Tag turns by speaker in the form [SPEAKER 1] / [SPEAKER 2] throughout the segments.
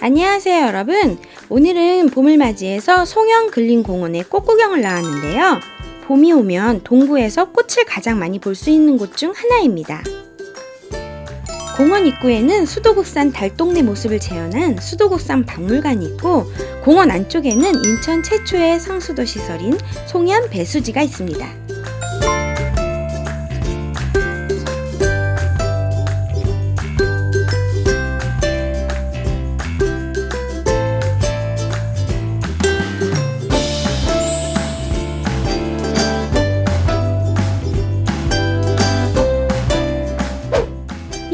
[SPEAKER 1] 안녕하세요 여러분. 오늘은 봄을 맞이해서 송영 근린공원에 꽃구경을 나왔는데요. 봄이 오면 동부에서 꽃을 가장 많이 볼 수 있는 곳 중 하나입니다. 공원 입구에는 수도국산 달동네 모습을 재현한 수도국산 박물관이 있고 공원 안쪽에는 인천 최초의 성수도 시설인 송현 배수지가 있습니다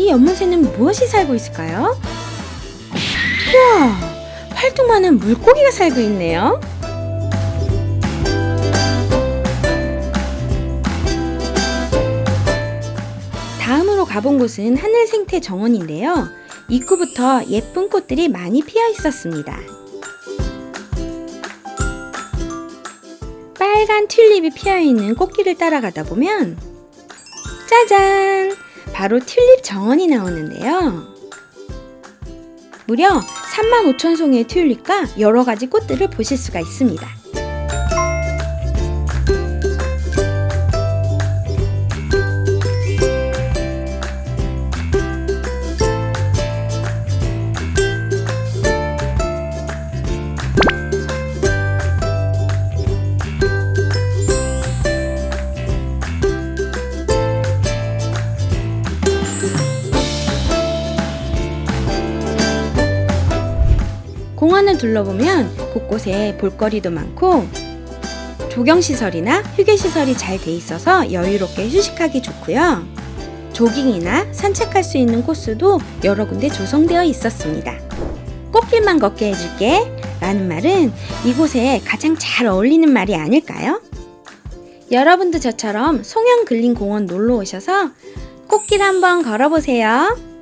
[SPEAKER 1] 이 연못에는 무엇이 살고 있을까요? 우와, 활동만한 물고기가 살고 있네요. 다음으로 가본 곳은 하늘 생태 정원인데요. 입구부터 예쁜 꽃들이 많이 피어 있었습니다. 빨간 튤립이 피어 있는 꽃길을 따라가다 보면 짜잔! 바로 튤립 정원이 나오는데요. 무려 35,000송이의 튤립과 여러 가지 꽃들을 보실 수가 있습니다. 공원을 둘러보면 곳곳에 볼거리도 많고 조경시설이나 휴게시설이 잘 돼 있어서 여유롭게 휴식하기 좋고요. 조깅이나 산책할 수 있는 코스도 여러 군데 조성되어 있었습니다. 꽃길만 걷게 해줄게 라는 말은 이곳에 가장 잘 어울리는 말이 아닐까요? 여러분도 저처럼 송영 근린 공원 놀러 오셔서 꽃길 한번 걸어보세요.